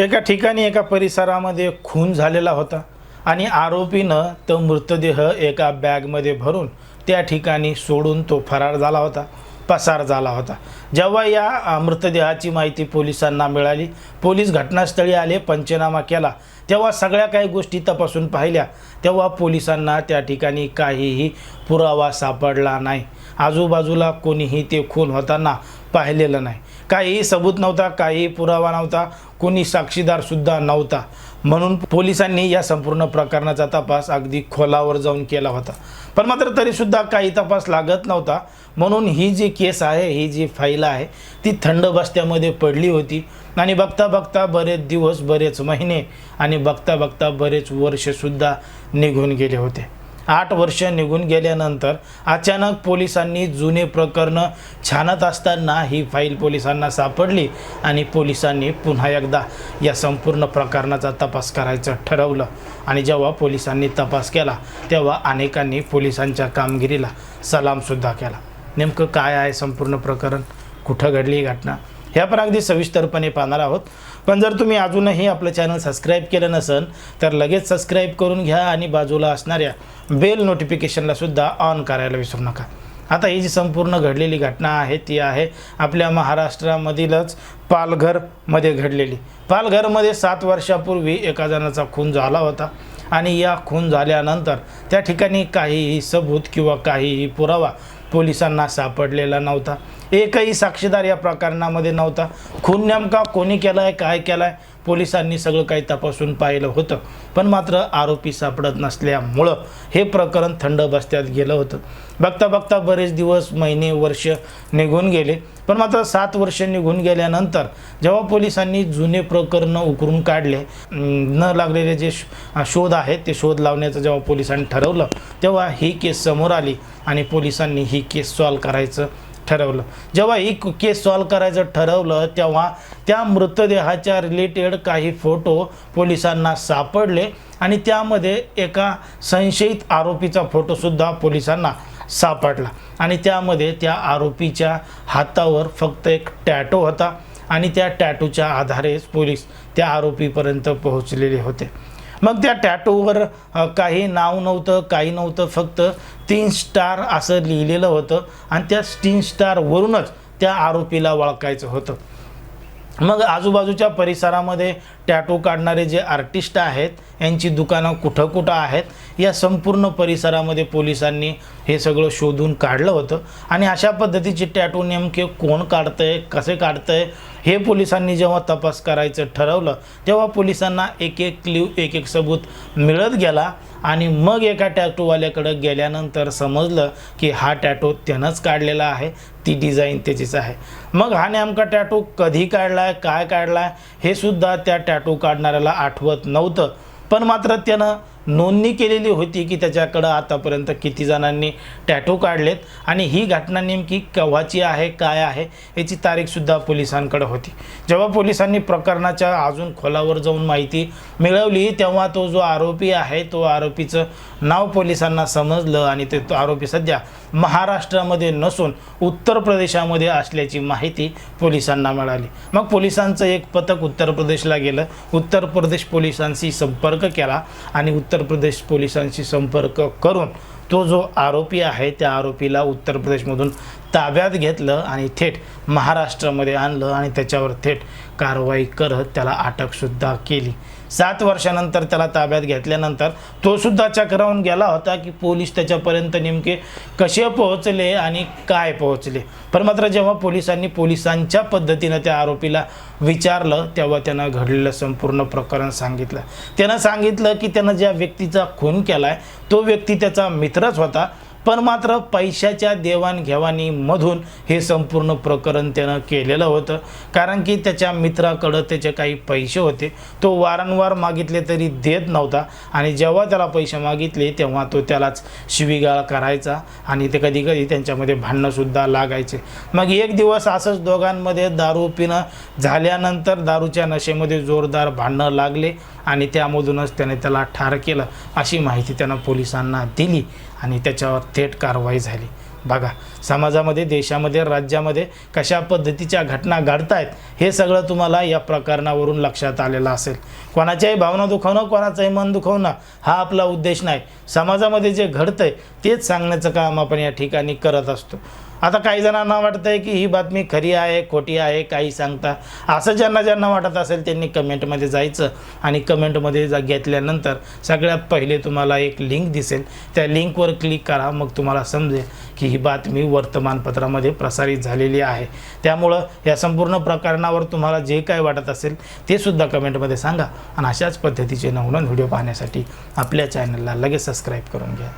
एका ठिकाणी एका परिसरामध्ये खून झालेला होता आणि आरोपीनं तो मृतदेह एका बॅगमध्ये भरून त्या ठिकाणी सोडून तो फरार झाला होता पसार झाला होता. जेव्हा या मृतदेहाची माहिती पोलिसांना मिळाली पोलीस घटनास्थळी आले पंचनामा केला तेव्हा सगळ्या काही गोष्टी तपासून पाहिल्या. तेव्हा पोलिसांना त्या ठिकाणी काहीही पुरावा सापडला नाही. आजूबाजूला कोणीही ते खून होताना पाहिलेलं नाही. काहीही सबूत नव्हता काहीही पुरावा नव्हता कोणी साक्षीदारसुद्धा नव्हता. म्हणून पोलिसांनी या संपूर्ण प्रकरणाचा तपास अगदी खोलावर जाऊन केला होता. पण मात्र तरीसुद्धा काही तपास लागत नव्हता. म्हणून ही जी केस आहे ही जी फाईल आहे ती थंड बस्त्यामध्ये पडली होती. आणि बघता बघता बरेच दिवस बरेच महिने आणि बघता बघता बरेच वर्षसुद्धा निघून गेले होते. आठ वर्ष निघून गेल्यानंतर अचानक पोलिसांनी जुने प्रकरणं छानत असताना ही फाईल पोलिसांना सापडली आणि पोलिसांनी पुन्हा एकदा या संपूर्ण प्रकरणाचा तपास करायचं ठरवलं. आणि जेव्हा पोलिसांनी तपास केला तेव्हा अनेकांनी पोलिसांच्या कामगिरीला सलामसुद्धा केला. नेमकं काय आहे संपूर्ण प्रकरण? कुठं घडली ही घटना? ह्या पण अगदी सविस्तरपणे पाहणार आहोत. पण जर तुम्ही अजूनही आपलं चॅनल सबस्क्राईब केलं नसेल तर लगेच सबस्क्राईब करून घ्या आणि बाजूला असणाऱ्या बेल नोटिफिकेशनला सुद्धा ऑन करायला विसरू नका. आता ही जी संपूर्ण घडलेली घटना आहे ती आहे आपल्या महाराष्ट्रामधीलच पालघरमध्ये घडलेली. पालघरमध्ये सात वर्षापूर्वी एका जणाचा खून झाला होता आणि या खून झाल्यानंतर त्या ठिकाणी काहीही सबूत किंवा काहीही पुरावा पोलिसांना सापडलेला नव्हता. एकही साक्षीदार या प्रकरणामध्ये नव्हता. खून नेमका कोणी केला आहे काय केला आहे पोलिसांनी सगळं काही तपासून पाहिलं होतं. पण मात्र आरोपी सापडत नसल्यामुळं हे प्रकरण थंड बस्त्यात गेलं होतं. बघता बघता बरेच दिवस महिने वर्ष निघून गेले. पण मात्र सात वर्ष निघून गेल्यानंतर जेव्हा पोलिसांनी जुने प्रकरणं उकरून काढले न लागलेले जे शोध आहेत ते शोध लावण्याचं जेव्हा पोलिसांनी ठरवलं तेव्हा ही केस समोर आली आणि पोलिसांनी ही केस सॉल्व करायचं ठरवलं. जेव्हा ही केस सॉल्व करायचं ठरवलं तेव्हा त्या मृतदेहाच्या रिलेटेड काही फोटो पोलिसांना सापडले आणि त्यामध्ये एका संशयित आरोपीचा फोटोसुद्धा पोलिसांना सापडला. आणि त्यामध्ये त्या आरोपीच्या हातावर फक्त एक टॅटो होता आणि त्या टॅटूच्या आधारेच पोलीस त्या आरोपीपर्यंत पोहोचलेले होते. मग त्या टॅटूवर काही नाव नव्हतं काही नव्हतं फक्त तीन स्टार असं लिहिलेलं होतं. आणि त्या तीन स्टारवरूनच त्या आरोपीला ओळखायचं होतं. मग आजूबाजूच्या परिसरामध्ये टॅटू काढणारे जे आर्टिस्ट आहेत यांची दुकानं कुठं कुठं आहेत या संपूर्ण परिसरामध्ये पोलिसांनी हे सगळं शोधून काढलं होतं. आणि अशा पद्धतीचे टॅटू नेमके कोण काढतंय कसे काढतंय हे पोलिसांनी जेव्हा तपास करायचं ठरवलं तेव्हा पोलिसांना एक एक क्ल्यू एक एक सबूत मिळत गेला. आणि मग एका टॅटूवाल्याकडं गेल्यानंतर समजलं की हा टॅटू त्यानंच काढलेला आहे. ती डिझाईन त्याचीच आहे. मग हा नेमका टॅटू कधी काढला आहे काय काढला आहे हे सुद्धा त्या टॅटू काढणाऱ्याला आठवत नव्हतं. पण मात्र त्यानं नोंदणी केलेली होती की त्याच्याकडं आतापर्यंत किती जणांनी टॅटू काढलेत आणि ही घटना नेमकी केव्हाची आहे काय आहे याची तारीखसुद्धा पोलिसांकडे होती. जेव्हा पोलिसांनी प्रकरणाच्या अजून खोलावर जाऊन माहिती मिळवली तेव्हा तो जो आरोपी आहे तो आरोपीचं नाव पोलिसांना समजलं आणि ते तो आरोपी सध्या महाराष्ट्रामध्ये नसून उत्तर प्रदेशामध्ये असल्याची माहिती पोलिसांना मिळाली. मग पोलिसांचं एक पथक उत्तर प्रदेशला गेलं. उत्तर प्रदेश पोलिसांशी संपर्क केला आणि उत्तर प्रदेश पोलिसांशी संपर्क करून तो जो आरोपी आहे त्या आरोपीला उत्तर प्रदेशमधून ताब्यात घेतलं आणि थेट महाराष्ट्रामध्ये आणलं आणि त्याच्यावर थेट कारवाई करत त्याला अटकसुद्धा केली. सात वर्षानंतर त्याला ताब्यात घेतल्यानंतर तो सुद्धा चक्रावून गेला होता की पोलीस त्याच्यापर्यंत नेमके कसे पोहोचले आणि काय पोहोचले. पण मात्र जेव्हा पोलिसांनी पोलिसांच्या पद्धतीनं त्या आरोपीला विचारलं तेव्हा त्यानं घडलेलं संपूर्ण प्रकरण सांगितलं. त्यानं सांगितलं की त्यानं ज्या व्यक्तीचा खून केला आहे तो व्यक्ती त्याचा मित्रच होता. पण मात्र पैशाच्या देवाणघेवाणीमधून हे संपूर्ण प्रकरण त्यानं केलेलं होतं. कारण की त्याच्या मित्राकडं त्याचे काही पैसे होते. तो वारंवार मागितले तरी देत नव्हता. आणि जेव्हा त्याला पैसे मागितले तेव्हा तो त्यालाच शिवीगाळ करायचा आणि ते कधी कधी त्यांच्यामध्ये भांडणंसुद्धा लागायचे. मग एक दिवस असंच दोघांमध्ये दारू पिणं झाल्यानंतर दारूच्या नशेमध्ये जोरदार भांडणं लागले आणि त्यामधूनच त्याने त्याला ठार केलं अशी माहिती त्यानं पोलिसांना दिली. आणि त्याच्यावर थेट कारवाई झाली. बघा समाजामध्ये देशामध्ये राज्यामध्ये कशा पद्धतीच्या घटना घडत आहेत हे सगळं तुम्हाला या प्रकरणावरून लक्षात आलेलं असेल. कोणाच्याही भावना दुखवणं कोणाचंही मन दुखवणं हा आपला उद्देश नाही. समाजामध्ये जे घडतंय तेच सांगण्याचं काम आपण या ठिकाणी करत असतो. आता काही जणांना वाटतंय की ही बातमी खरी आहे खोटी आहे काही सांगता. असं ज्यांना ज्यांना वाटत असेल त्यांनी कमेंटमध्ये जायचं आणि कमेंटमध्ये जा घेतल्यानंतर सगळ्यात पहिले तुम्हाला एक लिंक दिसेल. त्या लिंकवर क्लिक करा मग तुम्हाला समजेल की ही बातमी वर्तमानपत्रामध्ये प्रसारित झालेली आहे. त्यामुळं या संपूर्ण प्रकरणावर तुम्हाला जे काय वाटत असेल ते सुद्धा कमेंटमध्ये सांगा. आणि अशाच पद्धतीचे नवनवीन व्हिडिओ पाहण्यासाठी आपल्या चॅनलला लगेच सबस्क्राईब करून घ्या.